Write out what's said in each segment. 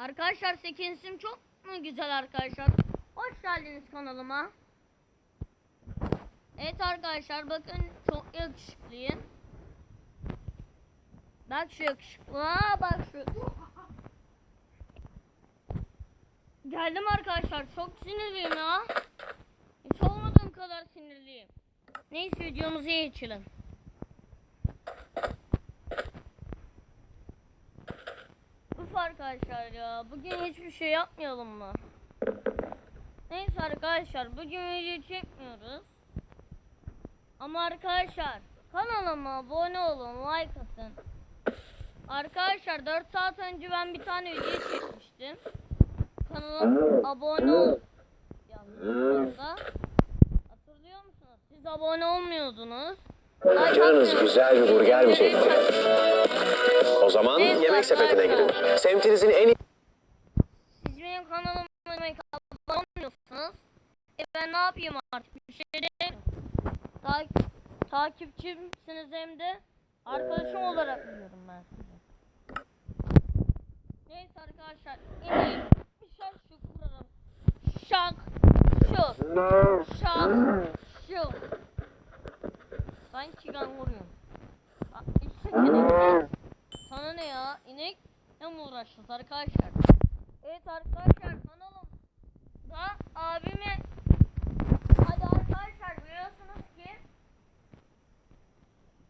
Arkadaşlar sekinsim çok mu güzel arkadaşlar? Hoş geldiniz kanalıma. Evet arkadaşlar bakın çok yakışıklıyım. Bak şu yakışıklığa bak şu. Geldim arkadaşlar çok sinirliyim ya. Hiç olmadığım kadar sinirliyim. Neyse videomuza geçelim. Arkadaşlar ya bugün hiçbir şey yapmayalım mı? Neyse arkadaşlar bugün video çekmiyoruz. Ama arkadaşlar kanalıma abone olun like atın. Arkadaşlar 4 saat önce ben bir tane video çekmiştim. Kanalıma abone ol yazmıştım Hatırlıyor musunuz? Siz abone olmuyordunuz. Canınız güzel bir burger mi çekti? O zaman yemek sepetine girin. Semtinizin en iyi Siz benim kanalıma abone olmuyorsunuz. E ben ne yapayım artık? Bir şey demiyorum. Ta takipçimsiniz hem de arkadaşım olarak biliyorum ben sizi. Neyse arkadaşlar ineyim. Şak şu kurarım. Şak şu. Şak. Ben çiganguruyum. Aa, İşte inek. Sana ne ya? İnek ne mi uğraşacağız arkadaşlar? Evet arkadaşlar kanalım da abime hadi arkadaşlar biliyorsunuz ki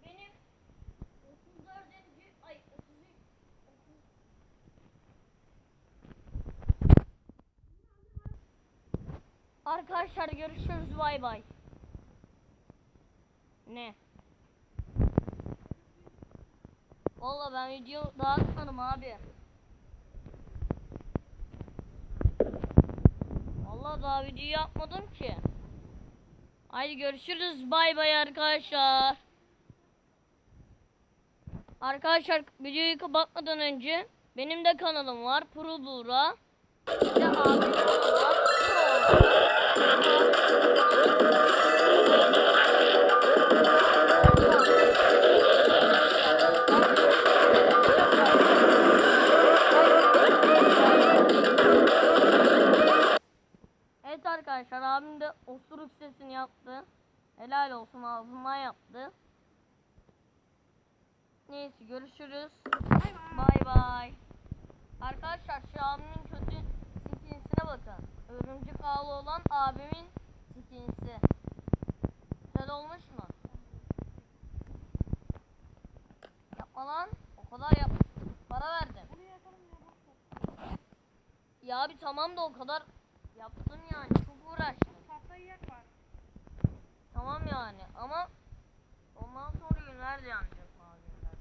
benim 34. ay 33 Arkadaşlar görüşürüz bay bay. Ne? Valla ben video dağıtmadım abi. Vallahi daha video yapmadım ki. Haydi görüşürüz. Bay bay arkadaşlar. Arkadaşlar videoyu kapatmadan önce benim de kanalım var. Pro Buğra. Bir de kanalı var. Pro. Evet arkadaşlar abim de osuruk sesini yaptı. Helal olsun ağzından yaptı. Neyse görüşürüz. Bay bay. Arkadaşlar şu abimin kötü stinsine bakın. Örümcek ağlı olan abimin stinsi. Güzel olmuş mu? Yapma lan. O kadar yap. Para verdim. Ya abi tamam da o kadar yaptım yani. Çok uğraştım. Tahtayı yak var. Tamam yani ama ondan sonra günler de yanacak maviler.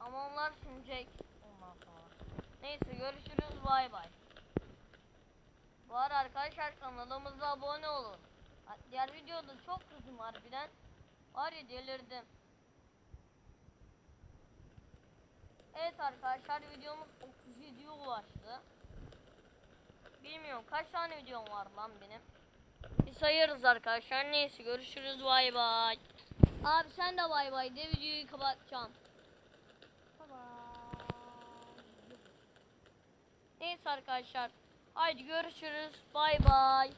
Ama onlar sünecek ondan sonra. Neyse görüşürüz bay bay. Bu arada arkadaşlar kanalımıza abone olun. Diğer videoda çok kızım harbiden. Var ya delirdim. Evet arkadaşlar videomuz 37'ye ulaştı. Bilmiyorum kaç tane videom var lan benim. Bir sayarız arkadaşlar. Neyse görüşürüz bay bay. Abi sen de bay bay de videoyu kapatacağım. Neyse arkadaşlar. Haydi görüşürüz. Bay bay.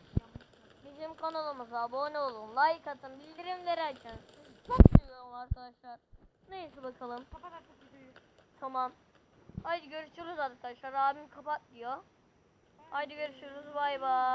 Bizim kanalımıza abone olun. Like atın. Bildirimleri açın. Çok seviyorum arkadaşlar. Neyse bakalım. Tamam. Haydi görüşürüz arkadaşlar. Abim kapat diyor. Haydi görüşürüz. Bay bay.